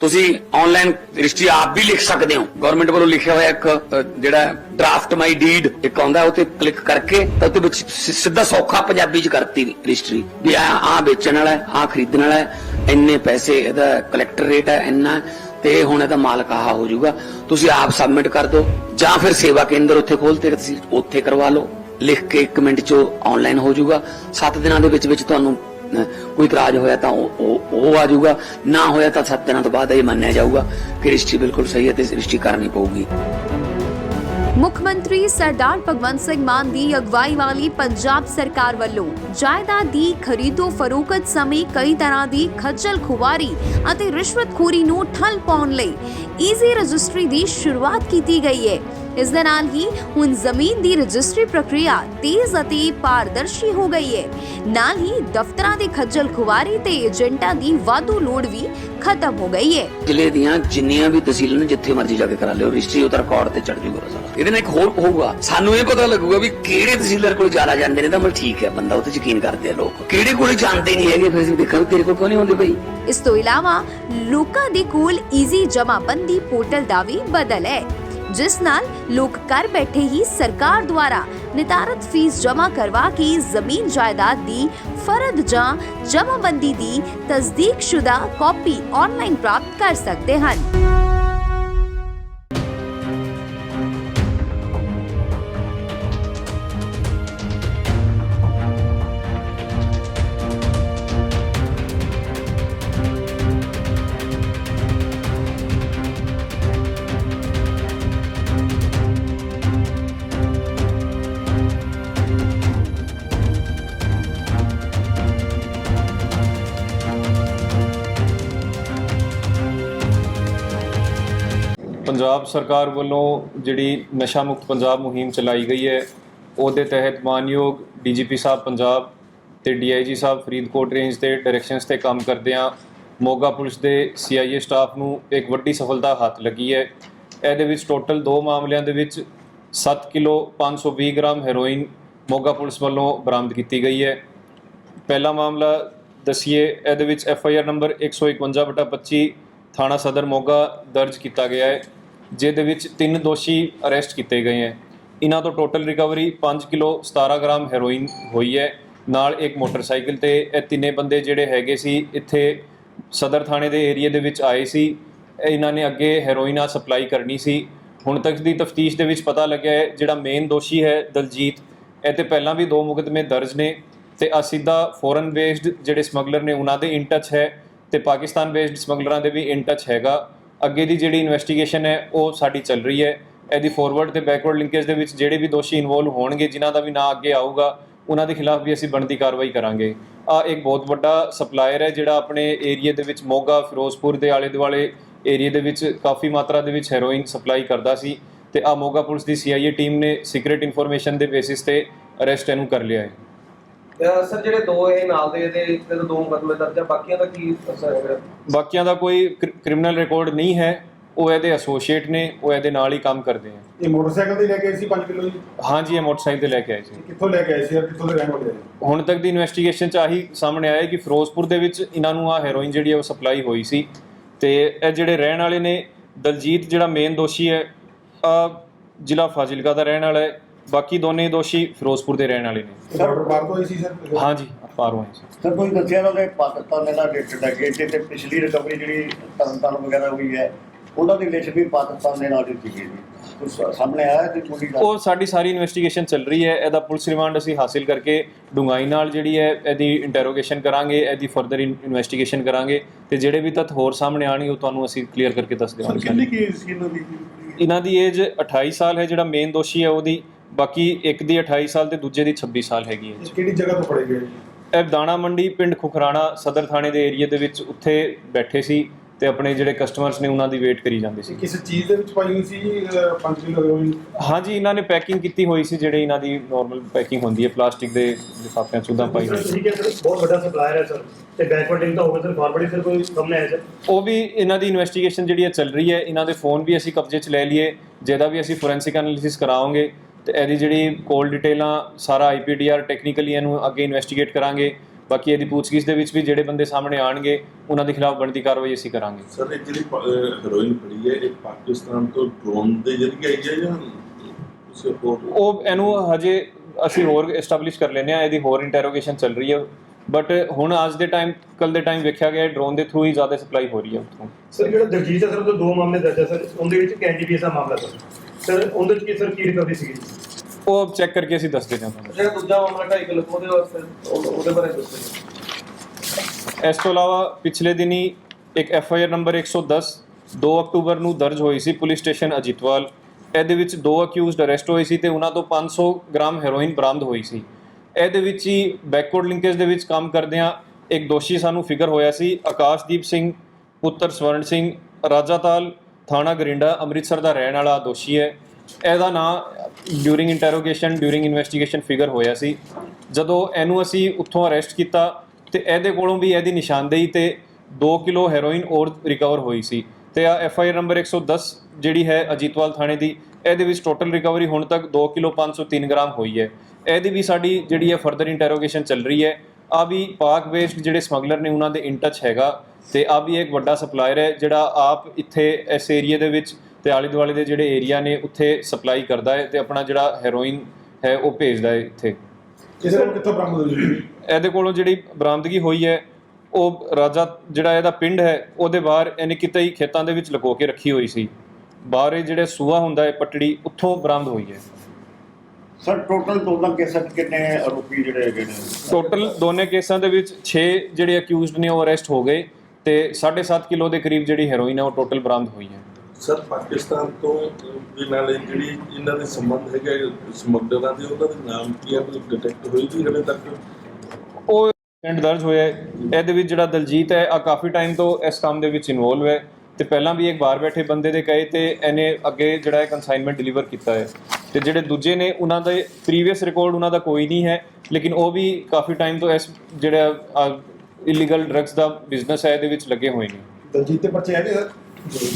ਤੁਸੀਂ online registry ਆਪ ਵੀ ਲਿਖ ਸਕਦੇ ਹੋ। ਗਵਰਨਮੈਂਟ ਵੱਲੋਂ ਲਿਖਿਆ ਹੋਇਆ ਇੱਕ ਜਿਹੜਾ ਡਰਾਫਟ ਮਾਈ ਡੀਡ ਇੱਕ ਆਉਂਦਾ ਉਹ ਤੇ ਕਲਿੱਕ ਕਰਕੇ ਤਾਂ ਉਹਦੇ ਵਿੱਚ ਸਿੱਧਾ ਸੌਖਾ ਪੰਜਾਬੀ ਚ ਕਰਤੀ ਰਜਿਸਟਰੀ ਵੀ ਆ ਆ ਵੇਚਣ ਵਾਲਾ ਆ ਖਰੀਦਣ ਵਾਲਾ ਹੈ, ਇੰਨੇ ਪੈਸੇ ਇਹਦਾ ਕਲੈਕਟਰ ਰੇਟ ਹੈ ਇੰਨਾ ਤੇ ਹੁਣ ਇਹਦਾ ਮਾਲਕ ਆਹ ਹੋ ਜਾਊਗਾ। ਤੁਸੀਂ ਆਪ ਸਬਮਿਟ ਕਰ ਦਿਓ ਜਾਂ ਫਿਰ ਸੇਵਾ ਕੇਂਦਰ ਉੱਥੇ ਖੋਲਤੇ ਤੁਸੀਂ ਉੱਥੇ ਕਰਵਾ ਲਓ। ਲਿਖ ਕੇ 1 ਮਿੰਟ ਚ ਆਨਲਾਈਨ ਹੋ ਜਾਊਗਾ। 7 ਦਿਨਾਂ ਦੇ ਵਿੱਚ ਵਿੱਚ ਤੁਹਾਨੂੰ ਕੋਈ ਇਤਰਾਜ਼ ਹੋਇਆ ਤਾਂ ਉਹ ਉਹ- ਆ ਜਾਊਗਾ, ਨਾ ਹੋਇਆ ਤਾਂ 7 ਦਿਨਾਂ ਤੋਂ ਬਾਅਦ ਇਹ ਮੰਨਿਆ ਜਾਊਗਾ ਕਿ ਰਜਿਸਟਰੀ ਬਿਲਕੁਲ ਸਹੀ ਹੈ ਤੇ ਰਜਿਸਟਰੀ ਕਰਨੀ ਪਊਗੀ। ਮੁੱਖ ਮੰਤਰੀ ਸਰਦਾਰ ਭਗਵੰਤ ਸਿੰਘ ਮਾਨ ਦੀ ਅਗਵਾਈ ਵਾਲੀ ਪੰਜਾਬ ਸਰਕਾਰ ਵੱਲੋਂ ਜਾਇਦਾਦ ਦੀ ਖਰੀਦੋ ਫਰੋਖਤ ਸਮੇਂ ਕਈ ਤਰ੍ਹਾਂ ਦੀ ਖੱਜਲ ਖੁਵਾਰੀ ਅਤੇ ਰਿਸ਼ਵਤਖੋਰੀ ਨੂੰ ਠੱਲ ਪਾਉਣ ਲਈ ਈਜ਼ੀ ਰਜਿਸਟਰੀ ਦੀ ਸ਼ੁਰੂਆਤ ਕੀਤੀ ਗਈ ਹੈ। ਇਸ ਦੇ ਨਾਲ ਹੀ ਹੁਣ ਜ਼ਮੀਨ ਦੀ ਰਜਿਸਟਰੀ ਪ੍ਰਕਿਰਿਆ ਤੇਜ਼ ਅਤੇ ਪਾਰਦਰਸ਼ੀ ਹੋ ਗਈ ਹੈ। ਨਾਲ ਹੀ ਦਫ਼ਤਰਾਂ ਦੀ ਖੱਜਲ ਖੁਵਾਰੀ ਤੇ ਏਜੰਟਾਂ ਦੀ ਵਾਧੂ ਲੋੜ ਵੀ ਖਤਮ ਹੋ ਗਈ ਹੈ। ਜ਼ਿਲ੍ਹੇ ਦੀਆਂ ਜਿੰਨੀਆਂ ਵੀ ਤਹਿਸੀਲਾਂ ਨੇ ਜਿੱਥੇ ਮਰਜ਼ੀ ਜਾ ਕੇ ਕਰਾ ਲਿਓ ਰਜਿਸਟਰੀ ਉਹਦਾ ਰਿਕਾਰਡ ਤੇ ਚੜ ਜੂਗਾ ਸਾਰਾ ਇਹਦੇ ਨਾਲ ਇੱਕ ਹੋਰ ਹੋਊਗਾ ਸਾਨੂੰ ਇਹ ਪਤਾ ਲੱਗੂਗਾ ਵੀ ਕਿਹੜੇ ਤਹਿਸੀਲਦਾਰ ਕੋਲ ਜ਼ਿਆਦਾ ਜਾਂਦੇ ਨੇ ਤਾਂ ਮਤਲਬ ਠੀਕ ਹੈ ਬੰਦਾ ਉਹ ਤੇ ਯਕੀਨ ਕਰਦੇ ਆ ਲੋਕ। ਕਿਹੜੇ ਕੋਲ ਜਾਂਦੇ ਨਹੀਂ ਹੈਗੇ ਫਿਰ ਅਸੀਂ ਦੇਖਾਂ ਤੇਰੇ ਕੋਲ ਕਿਉਂ ਨਹੀਂ ਹੁੰਦੇ ਬਈ ਇਸ ਤੋਂ ਇਲਾਵਾ ਲੋਕਾਂ ਦੇ ਕੋਲ ਈਜ਼ੀ ਜਮਾਬੰਦੀ ਪੋਰਟਲ ਦਾ ਵੀ ਬਦਲ ਹੈ। ਜਿਸ ਨਾਲ ਲੋਕ ਘਰ ਬੈਠੇ ਹੀ ਸਰਕਾਰ ਦੁਆਰਾ ਨਿਤਾਰਤ ਫੀਸ ਜਮ੍ਹਾਂ ਕਰਵਾ ਕੇ ਜ਼ਮੀਨ ਜਾਇਦਾਦ ਦੀ ਫਰਦ ਜਾਂ ਜਮਾਬੰਦੀ ਦੀ ਤਸਦੀਕਸ਼ੁਦਾ ਕਾਪੀ ਆਨਲਾਈਨ ਪ੍ਰਾਪਤ ਕਰ ਸਕਦੇ ਹਨ। ਪੰਜਾਬ ਸਰਕਾਰ ਵੱਲੋਂ ਜਿਹੜੀ ਨਸ਼ਾ ਮੁਕਤ ਪੰਜਾਬ ਮੁਹਿੰਮ ਚਲਾਈ ਗਈ ਹੈ, ਉਹਦੇ ਤਹਿਤ ਮਾਨਯੋਗ ਡੀਜੀਪੀ ਸਾਹਿਬ ਪੰਜਾਬ ਤੇ ਡੀਆਈਜੀ ਸਾਹਿਬ ਫਰੀਦਕੋਟ ਰੇਂਜ ਦੇ ਡਾਇਰੈਕਸ਼ਨਸ ਤੇ ਕੰਮ ਕਰਦਿਆਂ ਮੋਗਾ ਪੁਲਿਸ ਦੇ ਸੀਆਈਏ ਸਟਾਫ ਨੂੰ ਇੱਕ ਵੱਡੀ ਸਫਲਤਾ ਹੱਥ ਲੱਗੀ ਹੈ। ਇਹਦੇ ਵਿੱਚ ਟੋਟਲ ਦੋ ਮਾਮਲਿਆਂ ਦੇ ਵਿੱਚ 7 kilo 520 gram heroin Moga police ਵੱਲੋਂ ਬਰਾਮਦ ਕੀਤੀ ਗਈ ਹੈ। ਪਹਿਲਾ ਮਾਮਲਾ ਦਸੀਏ, ਇਹਦੇ ਵਿੱਚ ਐਫ ਆਈ ਆਰ ਨੰਬਰ 151/25 ਥਾਣਾ ਸਦਰ ਮੋਗਾ ਦਰਜ ਕੀਤਾ ਗਿਆ ਹੈ। ਜਿਹਦੇ ਵਿੱਚ ਤਿੰਨ ਦੋਸ਼ੀ ਅਰੈਸਟ ਕੀਤੇ ਗਏ ਹੈ। ਇਹਨਾਂ ਤੋਂ total recovery 5 kilo 17 gram heroin ਹੋਈ ਹੈ। ਨਾਲ ਇੱਕ ਮੋਟਰਸਾਈਕਲ ਤੇ ਇਹ ਤਿੰਨੇ ਬੰਦੇ ਜਿਹੜੇ ਹੈਗੇ ਸੀ, ਇੱਥੇ ਸਦਰ ਥਾਣੇ ਦੇ ਏਰੀਆ ਦੇ ਵਿੱਚ ਆਏ ਸੀ। ਇਹਨਾਂ ਨੇ ਅੱਗੇ ਹੈਰੋਇਨਾ ਸਪਲਾਈ ਕਰਨੀ ਸੀ। ਹੁਣ ਤੱਕ ਦੀ ਤਫਤੀਸ਼ ਦੇ ਵਿੱਚ ਪਤਾ ਲੱਗਿਆ ਹੈ, ਜਿਹੜਾ ਮੇਨ ਦੋਸ਼ੀ ਹੈ ਦਲਜੀਤ, ਇਹ ਤੇ ਪਹਿਲਾਂ ਵੀ ਦੋ ਮੁਕਦਮੇ ਦਰਜ ਨੇ ਤੇ ਆ ਸਿੱਧਾ ਫੋਰਨ ਬੇਸਡ ਜਿਹੜੇ ਸਮਗਲਰ ਨੇ, ਉਹਨਾਂ ਦੇ ਇਨ ਟੱਚ ਹੈ ਤੇ ਪਾਕਿਸਤਾਨ ਬੇਸਡ ਸਮਗਲਰਾਂ ਦੇ ਵੀ ਇਨ ਟੱਚ ਹੈਗਾ। ਅੱਗੇ ਦੀ ਜਿਹੜੀ ਇਨਵੈਸਟੀਗੇਸ਼ਨ ਹੈ, ਉਹ ਸਾਡੀ ਚੱਲ ਰਹੀ ਹੈ। ਇਹਦੀ ਫਾਰਵਰਡ ਤੇ ਬੈਕਵਰਡ ਲਿੰਕੇਜ ਦੇ ਵਿੱਚ ਜਿਹੜੇ ਵੀ ਦੋਸ਼ੀ ਇਨਵੋਲਵ ਹੋਣਗੇ, ਜਿਨ੍ਹਾਂ ਦਾ ਵੀ ਨਾਂ ਅੱਗੇ ਆਊਗਾ, ਉਹਨਾਂ ਦੇ ਖਿਲਾਫ ਵੀ ਅਸੀਂ ਬਣਦੀ ਕਾਰਵਾਈ ਕਰਾਂਗੇ। ਆ ਇੱਕ ਬਹੁਤ ਵੱਡਾ ਸਪਲਾਇਰ ਹੈ, ਜਿਹੜਾ ਆਪਣੇ ਏਰੀਆ ਦੇ ਵਿੱਚ ਮੋਗਾ, ਫਿਰੋਜ਼ਪੁਰ ਦੇ ਆਲੇ ਦੁਆਲੇ ਏਰੀਆ ਦੇ ਵਿੱਚ ਕਾਫੀ ਮਾਤਰਾ ਦੇ ਵਿੱਚ ਹੈਰੋਇਨ ਸਪਲਾਈ ਕਰਦਾ ਸੀ ਤੇ ਆ ਮੋਗਾ ਪੁਲਿਸ ਦੀ ਸੀਆਈਏ ਟੀਮ ਨੇ ਸੀਕ੍ਰੀਟ ਇਨਫੋਰਮੇਸ਼ਨ ਦੇ ਬੇਸਿਸ ਤੇ ਅਰੈਸਟ ਇਹਨੂੰ ਕਰ ਲਿਆ ਹੈ। ਸਰ ਜਿਹੜੇ ਦੋ ਇਹ ਨਾਲ ਦੇ ਇਹਦੇ ਇੱਕ ਤੇ ਤਾਂ ਦੋ ਮੁਕੱਦਮੇ ਦਰਜ ਆ ਬਾਕੀਆਂ ਦਾ ਕੀ ਅਸਰ ਹੈਗਾ ਬਾਕੀਆਂ ਦਾ ਕੋਈ ਕ੍ਰਿਮੀਨਲ ਰਿਕਾਰਡ ਨਹੀਂ ਹੈ ਉਹ ਇਹਦੇ ਐਸੋਸੀਏਟ ਨੇ ਉਹ ਇਹਦੇ ਨਾਲ ਹੀ ਕੰਮ ਕਰਦੇ ਆ। ਇਹ ਮੋਟਰਸਾਈਕਲ ਤੇ ਲੈ ਕੇ ਆਏ ਸੀ 5 ਕਿਲੋ ਜੀ? ਹਾਂਜੀ ਇਹ ਮੋਟਰਸਾਈਕਲ ਤੇ ਲੈ ਕੇ ਆਏ ਸੀ। ਕਿੱਥੋਂ ਲੈ ਕੇ ਆਏ ਸੀ? ਔਰ ਕਿੱਥੋਂ ਦੇ ਰਹਿਣ ਵਾਲੇ ਆ? ਹੁਣ ਤੱਕ ਦੀ ਇਨਵੈਸਟੀਗੇਸ਼ਨ ਚ ਆਹੀ ਸਾਹਮਣੇ ਆਇਆ ਕਿ ਫਿਰੋਜ਼ਪੁਰ ਦੇ ਵਿੱਚ ਇਹਨਾਂ ਨੂੰ ਆ ਹੈਰੋਇਨ ਜਿਹੜੀ ਉਹ ਸਪਲਾਈ ਹੋਈ ਸੀ। ਤੇ ਇਹ ਜਿਹੜੇ ਰਹਿਣ ਵਾਲੇ ਨੇ ਦਲਜੀਤ ਜਿਹੜਾ ਮੇਨ ਦੋਸ਼ੀ ਹੈ ਆ ਜ਼ਿਲ੍ਹਾ ਫਾਜ਼ਿਲਕਾ ਦਾ ਰਹਿਣ ਵਾਲਾ ਹੈ। ਬਾਕੀ ਦੋਨੇ ਦੋਸ਼ੀ ਫਿਰੋਜ਼ਪੁਰ ਦੇ ਰਹਿਣ ਵਾਲੇ ਨੇ। ਆਰਡਰ ਬਾਹਰ ਤੋਂ ਸੀ ਸਰ? ਹਾਂਜੀ ਪਾਰੋਂ ਹੈ ਸੀ। ਸਰ ਕੋਈ ਦੱਸਿਆ ਨਾ ਕਿ ਪਾਕਿਸਤਾਨ ਦੇ ਨਾਲ ਰਿਲੇਟਡ ਹੈ ਤੇ ਤੇ ਪਿਛਲੀ ਰਿਕਵਰੀ ਜਿਹੜੀ ਤਰਨਤਾਰਨ ਵਗੈਰਾ ਹੋਈ ਹੈ ਉਹਨਾਂ ਦੀ ਲਿਸਟ ਵੀ ਪਾਕਿਸਤਾਨ ਦੇ ਨਾਲ ਹੀ ਸੀਗੀ ਜੀ। ਕੁਛ ਸਾਹਮਣੇ ਆਇਆ ਤੇ ਪੂਰੀ ਗੱਲ ਉਹ ਸਾਡੀ ਸਾਰੀ ਇਨਵੈਸਟੀਗੇਸ਼ਨ ਚੱਲ ਰਹੀ ਹੈ ਇਹਦਾ ਪੁਲਿਸ ਰਿਮਾਂਡ ਅਸੀਂ ਹਾਸਿਲ ਕਰਕੇ ਡੂੰਘਾਈ ਨਾਲ ਜਿਹੜੀ ਹੈ ਇਹਦੀ ਇੰਟਰੋਗੇਸ਼ਨ ਕਰਾਂਗੇ ਇਹਦੀ ਫਰਦਰ ਇਨਵੈਸਟੀਗੇਸ਼ਨ ਕਰਾਂਗੇ ਤੇ ਜਿਹੜੇ ਵੀ ਤੱਥ ਹੋਰ ਸਾਹਮਣੇ ਆਣਗੇ ਉਹ ਤੁਹਾਨੂੰ ਅਸੀਂ ਕਲੀਅਰ ਕਰਕੇ ਦੱਸ ਸਰ ਦੇਵਾਂਗੇ ਕਿੰਨੀ ਕੀ ਸੀ ਇਹਨਾਂ ਦੀ? ਇਹਨਾਂ ਦੀ ਏਜ 28 ਸਾਲ ਹੈ ਜਿਹੜਾ ਮੇਨ ਦੋਸ਼ੀ ਹੈ ਉਹਦੀ ਬਾਕੀ ਇੱਕ ਦੀ 28 ਸਾਲ ਤੇ ਦੂਜੇ ਦੀ 26 ਸਾਲ ਹੈਗੀ ਹੈ ਇਹ ਕਿਹੜੀ ਜਗ੍ਹਾ ਤੋਂ ਫੜੇ ਗਏ? ਇਹ ਦਾਣਾ ਮੰਡੀ ਪਿੰਡ ਖੁਖਰਾਣਾ ਸਦਰ ਥਾਣੇ ਦੇ ਏਰੀਆ ਦੇ ਵਿੱਚ ਉੱਥੇ ਬੈਠੇ ਸੀ ਤੇ ਆਪਣੇ ਜਿਹੜੇ ਕਸਟਮਰਸ ਨੇ ਉਹਨਾਂ ਦੀ ਵੇਟ ਕਰੀ ਜਾਂਦੇ ਸੀ। ਕਿਸ ਚੀਜ਼ ਦੇ ਵਿੱਚ ਪਾਈ ਹੋਈ ਸੀ 5 ਕਿਲੋ ਹੈਰੋਇਨ ਹਾਂਜੀ ਇਹਨਾਂ ਨੇ ਪੈਕਿੰਗ ਕੀਤੀ ਹੋਈ ਸੀ ਜਿਹੜੇ ਇਹਨਾਂ ਦੀ ਨਾਰਮਲ ਪੈਕਿੰਗ ਹੁੰਦੀ ਹੈ ਪਲਾਸਟਿਕ ਦੇ ਲਿਫਾਫਿਆਂ 'ਚ ਉਦਾਂ ਪਾਈ ਹੋਈ ਸੀ। ਠੀਕ ਹੈ ਸਰ ਬਹੁਤ ਵੱਡਾ ਸਪਲਾਇਰ ਹੈ ਸਰ। ਤੇ ਬੈਕਵਰਡ ਲਿੰਕ ਤਾਂ ਹੋਵੇ ਸਰ ਫਾਰਵਰਡ ਹੀ ਸਰ ਕੋਈ ਸਾਹਮਣੇ ਆਇਆ ਸਰ? ਉਹ ਵੀ ਇਹਨਾਂ ਦੀ ਇਨਵੈਸਟੀਗੇਸ਼ਨ ਜਿਹੜੀ ਹੈ ਚੱਲ ਰਹੀ ਹੈ ਇਹਨਾਂ ਦੇ ਫੋਨ ਵੀ ਅਸੀਂ ਕਬਜ਼ੇ 'ਚ ਲੈ ਲਈਏ ਜਿਹਦਾ ਵੀ ਅਸੀਂ ਫੋਰੈਂਸਿਕ ਐਨਾਲਿਸਿਸ ਕਰਾਵਾਂਗੇ ਤੇ ਇਹਦੀ ਜਿਹੜੀ ਕੋਲ ਡਿਟੇਲਾਂ ਸਾਰਾ ਆਈਪੀਡੀਆਰ ਟੈਕਨੀਕਲੀ ਇਹਨੂੰ ਅੱਗੇ ਇਨਵੈਸਟੀਗੇਟ ਕਰਾਂਗੇ। ਬਾਕੀ ਇਹਦੀ ਪੁੱਛਗਿੱਛ ਦੇ ਵਿੱਚ ਵੀ ਜਿਹੜੇ ਬੰਦੇ ਸਾਹਮਣੇ ਆਣਗੇ ਉਹਨਾਂ ਦੇ ਖਿਲਾਫ ਬਣਦੀ ਕਾਰਵਾਈ ਅਸੀਂ ਕਰਾਂਗੇ। ਸਰ ਇਹ ਜਿਹੜੀ ਹੈਰੋਇਨ ਫੜੀ ਹੈ ਇਹ ਪਾਕਿਸਤਾਨ ਤੋਂ ਡਰੋਨ ਦੇ ਜ਼ਰੀਏ ਆਈ ਹੈ ਜਾਂ ਕਿਸੇ ਹੋਰ ਉਹ ਇਹਨੂੰ ਹਜੇ ਅਸੀਂ ਹੋਰ ਐਸਟੈਬਲਿਸ਼ ਕਰ ਲੈਨੇ ਆ ਇਹਦੀ ਹੋਰ ਇੰਟਰੋਗੇਸ਼ਨ ਚੱਲ ਰਹੀ ਹੈ। ਬਟ ਹੁਣ ਅੱਜ ਦੇ ਟਾਈਮ ਕੱਲ ਦੇ ਟਾਈਮ ਵੇਖਿਆ ਗਿਆ ਡਰੋਨ ਦੇ ਥਰੂ ਹੀ ਜ਼ਿਆਦਾ ਸਪਲਾਈ ਹੋ ਰਹੀ ਹੈ ਉੱਥੋਂ। ਸਰ ਜਿਹੜਾ ਦਰਜੀਤ ਸਰ ਉਹਦੇ ਦੋ ਮਾਮਲੇ ਦਰਜ ਹੈ ਸਰ ਉਹਦੇ ਵਿੱਚ ਕੈਂਡੀਪੀਐਸ ਦਾ ਮਾਮਲਾ ਸਰ ਸਰ ਉਹਦੇ ਵਿੱਚ ਕੀ ਸਰ ਕੀ ਰਿਕਵਰੀ ਸੀਗੀ? ਉਹ ਚੈੱਕ ਕਰਕੇ ਅਸੀਂ ਦੱਸ ਦਿੰਦੇ ਹਾਂ ਤੁਹਾਨੂੰ। ਜਿਹੜਾ ਦੂਜਾ ਮਾਮਲਾ ਢਾਈ ਕਿਲੋ ਉਹਦੇ ਵਾਸਤੇ ਉਹ- ਉਹਦੇ ਬਾਰੇ ਦੱਸੋ ਇਸ ਤੋਂ ਇਲਾਵਾ ਪਿਛਲੇ ਦਿਨੀ ਇੱਕ ਐਫ ਆਈ ਆਰ ਨੰਬਰ 110 2 ਅਕਤੂਬਰ ਨੂੰ ਦਰਜ ਹੋਈ ਸੀ ਪੁਲਿਸ ਸਟੇਸ਼ਨ ਅਜੀਤਵਾਲ। ਇਹਦੇ ਵਿੱਚ ਦੋ ਅਕਿਊਜ਼ਡ ਅਰੈਸਟ ਹੋਏ ਸੀ ਤੇ ਉਹਨਾਂ ਤੋਂ 500 ਗ੍ਰਾਮ ਹੈਰੋਇਨ ਬਰਾਮਦ ਹੋਈ ਸੀ। ਇਹਦੇ ਵਿੱਚ ਹੀ ਬੈਕਵਰਡ ਲਿੰਕੇਜ ਦੇ ਵਿੱਚ ਕੰਮ ਕਰਦਿਆਂ ਇੱਕ ਦੋਸ਼ੀ ਸਾਨੂੰ ਫਿਗਰ ਹੋਇਆ ਸੀ ਆਕਾਸ਼ਦੀਪ ਸਿੰਘ ਪੁੱਤਰ ਸਵਰਨ ਸਿੰਘ ਰਾਜਾਤਾਲ ਥਾਣਾ ਗਰਿੰਡਾ ਅੰਮ੍ਰਿਤਸਰ ਦਾ ਰਹਿਣ ਵਾਲਾ ਦੋਸ਼ੀ ਹੈ। ਇਹਦਾ ਨਾਂ during interrogation during investigation figure ਹੋਇਆ ਸੀ। ਜਦੋਂ ਇਹਨੂੰ ਅਸੀਂ ਉੱਥੋਂ ਅਰੈਸਟ ਕੀਤਾ ਤੇ ਇਹਦੇ ਕੋਲੋਂ ਵੀ ਇਹਦੀ ਨਿਸ਼ਾਨਦੇਹੀ ਤੇ 2 ਕਿਲੋ ਹੈਰੋਇਨ ਔਰ ਰਿਕਵਰ ਹੋਈ ਸੀ। ਤੇ ਆ ਐਫ ਆਈ ਆਰ ਨੰਬਰ 110 ਜਿਹੜੀ ਹੈ ਅਜੀਤਵਾਲ ਥਾਣੇ ਦੀ, ਇਹਦੇ ਵਿੱਚ ਟੋਟਲ ਰਿਕਵਰੀ ਹੁਣ ਤੱਕ 2 ਕਿਲੋ 503 ਗ੍ਰਾਮ ਹੋਈ ਹੈ। ਇਹਦੀ ਵੀ ਸਾਡੀ ਜਿਹੜੀ ਹੈ ਫਰਦਰ ਇੰਟਰੋਗੇਸ਼ਨ ਚੱਲ ਰਹੀ ਹੈ। ਆ ਵੀ ਪਾਕ ਵੇਸਟ ਜਿਹੜੇ ਸਮਗਲਰ ਨੇ, ਉਹਨਾਂ ਦੇ ਇਨ ਟੱਚ ਹੈਗਾ। ਤੇ ਆ ਵੀ ਇੱਕ ਵੱਡਾ ਸਪਲਾਇਰ ਹੈ ਜਿਹੜਾ ਆਪ ਇੱਥੇ ਇਸ ਏਰੀਆ ਦੇ ਵਿੱਚ ਤੇ ਆਲੇ ਦੁਆਲੇ ਦੇ ਜਿਹੜੇ ਏਰੀਆ ਨੇ ਉੱਥੇ ਸਪਲਾਈ ਕਰਦਾ ਹੈ ਤੇ ਆਪਣਾ ਜਿਹੜਾ ਹੈਰੋਇਨ ਹੈ ਉਹ ਭੇਜਦਾ ਹੈ ਇੱਥੇ। ਕਿਸੇ ਨੂੰ ਕਿੱਥੋਂ ਬਰਾਮਦ ਹੋਈ ਇਹਦੇ ਕੋਲੋਂ ਜਿਹੜੀ ਬਰਾਮਦਗੀ ਹੋਈ ਹੈ ਉਹ ਰਾਜਾ ਜਿਹੜਾ ਇਹਦਾ ਪਿੰਡ ਹੈ ਉਹਦੇ ਬਾਹਰ ਇਹਨੇ ਕਿਤੇ ਹੀ ਖੇਤਾਂ ਦੇ ਵਿੱਚ ਲੁਕੋ ਕੇ ਰੱਖੀ ਹੋਈ ਸੀ। ਬਾਹਰ ਇਹ ਜਿਹੜੇ ਸੂਆ ਹੁੰਦਾ ਹੈ ਪਟੜੀ ਉੱਥੋਂ ਬਰਾਮਦ ਹੋਈ ਹੈ। ਸਰ ਟੋਟਲ ਦੋਨਾਂ ਕੇਸਾਂ 'ਚ ਕਿੰਨੇ ਆਰੋਪੀ ਜਿਹੜੇ ਹੈਗੇ ਨੇ? ਟੋਟਲ ਦੋਨੇ ਕੇਸਾਂ ਦੇ ਵਿੱਚ 6 ਜਿਹੜੇ ਅਕਿਊਜ਼ਡ ਨੇ ਉਹ ਅਰੈਸਟ ਹੋ ਗਏ। ਤੇ 7.5 ਕਿਲੋ ਦੇ ਕਰੀਬ ਜਿਹੜੀ ਹੈਰੋਇਨ ਹੈ ਉਹ ਟੋਟਲ ਬਰਾਮਦ ਹੋਈ ਹੈ। ਸਰ ਪਾਕਿਸਤਾਨ ਤੋਂ ਦੇ ਨਾਲ ਜਿਹੜੀ ਇਹਨਾਂ ਦੇ ਸੰਬੰਧ ਹੈਗੇ ਸਮਗਲਰਾਂ ਦੇ ਉਹਨਾਂ ਦੇ ਨਾਮ ਕੀ ਹੈ ਕੋਈ ਡਿਟੈਕਟ ਹੋਈ ਜੀ ਹਲੇ ਤੱਕ? ਉਹ ਇੰਸੀਡੈਂਟ ਦਰਜ ਹੋਇਆ ਹੈ। ਇਹਦੇ ਵਿੱਚ ਜਿਹੜਾ ਦਲਜੀਤ ਹੈ ਆ ਕਾਫੀ ਟਾਈਮ ਤੋਂ ਇਸ ਕੰਮ ਦੇ ਵਿੱਚ ਇਨਵੋਲਵ ਹੈ ਤੇ ਪਹਿਲਾਂ ਵੀ ਇੱਕ ਬਾਹਰ ਬੈਠੇ ਬੰਦੇ ਦੇ ਕਹੇ ਤੇ ਇਹਨੇ ਅੱਗੇ ਜਿਹੜਾ ਹੈ ਕਨਸਾਈਨਮੈਂਟ ਡਿਲੀਵਰ ਕੀਤਾ ਹੈ। ਤੇ ਜਿਹੜੇ ਦੂਜੇ ਨੇ ਉਹਨਾਂ ਦੇ ਪ੍ਰੀਵੀਅਸ ਰਿਕਾਰਡ ਉਹਨਾਂ ਦਾ ਕੋਈ ਨਹੀਂ ਹੈ ਲੇਕਿਨ ਉਹ ਵੀ ਕਾਫੀ ਟਾਈਮ ਤੋਂ ਇਸ ਜਿਹੜਾ ਇਲੀਗਲ ਡਰੱਗਸ ਦਾ ਬਿਜ਼ਨਸ ਹੈ ਇਹਦੇ ਵਿੱਚ ਲੱਗੇ ਹੋਏ ਨੇ। ਦਲਜੀਤ ਤੇ ਬੱਚੇ ਹੈਗੇ ਸਰ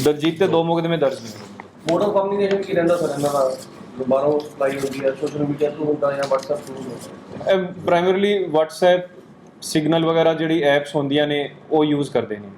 ਦਲਜੀਤ ਤੇ ਦੋ ਮੁਕਦਮੇ ਦਰਜ ਨੇ। ਮੋਡ ਆਫ ਕਮਿਊਨੀਕੇਸ਼ਨ ਕੀ ਰਹਿੰਦਾ ਸਰ ਇਹਨਾਂ ਦਾ? ਬਾਹਰੋਂ ਸਪਲਾਈ ਹੁੰਦੀ ਹੈ ਸੋਸ਼ਲ ਮੀਡੀਆ ਥਰੂ ਹੁੰਦਾ ਜਾਂ WhatsApp ਥਰੂ ਹੁੰਦਾ? ਪ੍ਰਾਇਮਰੀਲੀ WhatsApp ਸਿਗਨਲ ਵਗੈਰਾ ਜਿਹੜੀ ਐਪਸ ਹੁੰਦੀਆਂ ਨੇ ਉਹ ਯੂਜ਼ ਕਰਦੇ ਨੇ।